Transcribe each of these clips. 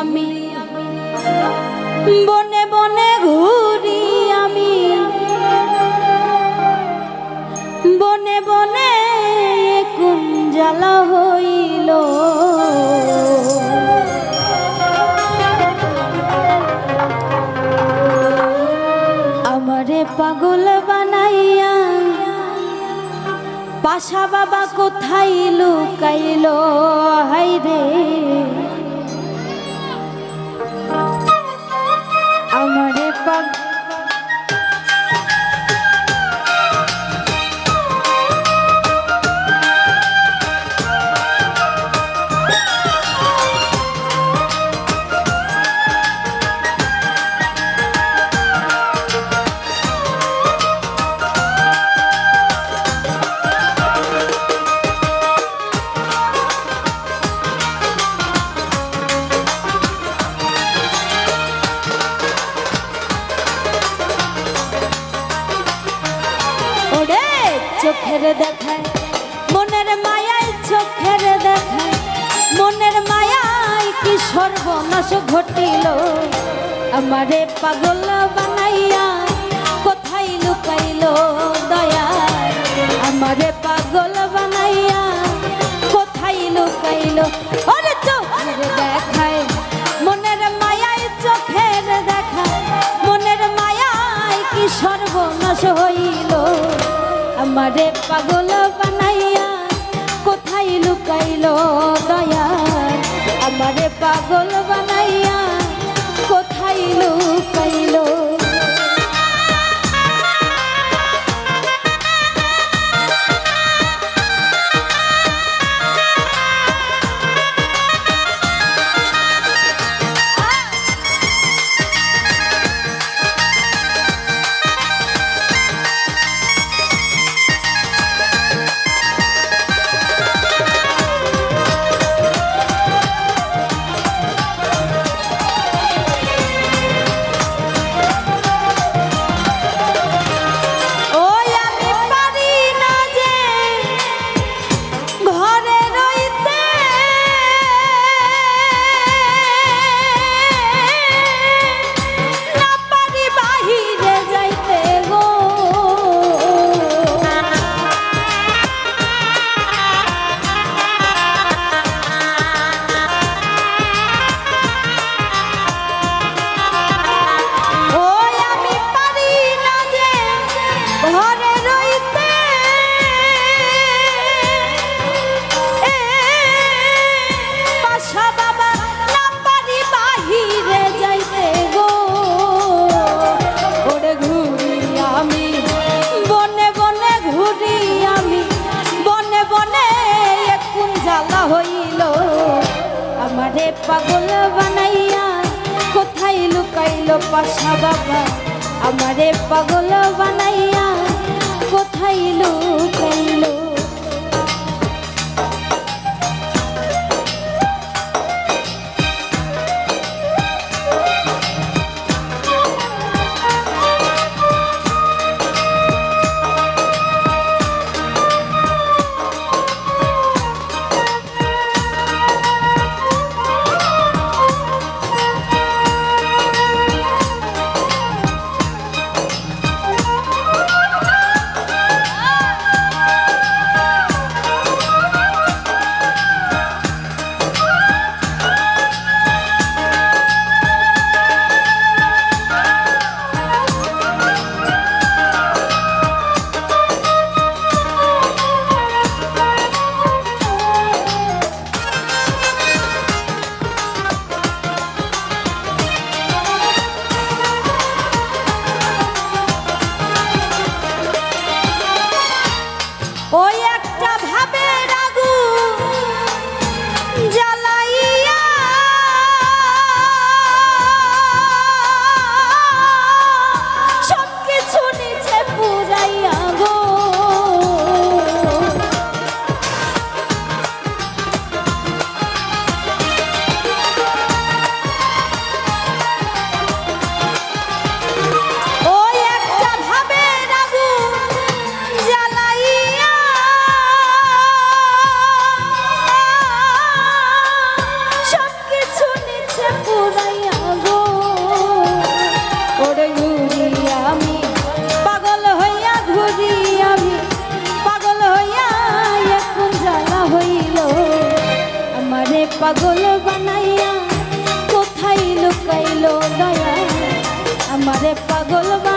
আমি। বনে বনে ঘুরি আমি। বনে বনে কোন জ্বালা হইল। আমারে পাগল বানাইয়া, পাশা বাবা কোথায় লুকাইলো? হাই রে চোখের দেখায়, মনের মায়াই চোখের দেখায়, মনের মায়াই কি সর্বনাশ ঘটিল? আমারে পাগল বানাইয়া কোথায় লুকাইল দয়া? আমারে পাগল বানাইয়া কোথায় লুকাইল দয়া আমারে পাগল বানাইয়া পাগল বানাইয়া কোথায় লুকাইল পাশা বাবা? আমারে পাগল বানাইয়া কোথায় লুকাইল পাগল বানাইয়া কোথায় লুকাইলো দয়া? আমারে পাগল বানাইয়া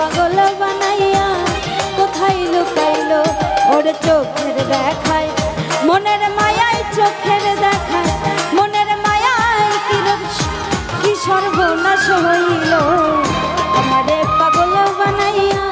পাগল বানাইয়া, কোথায় লুকাইল? ওর চোখের দেখায়, মনের মায়ায় চোখের দেখায়, মনের মায়ায় কিরম কি সর্বনাশ হইল? আমারে পাগল বানাইয়া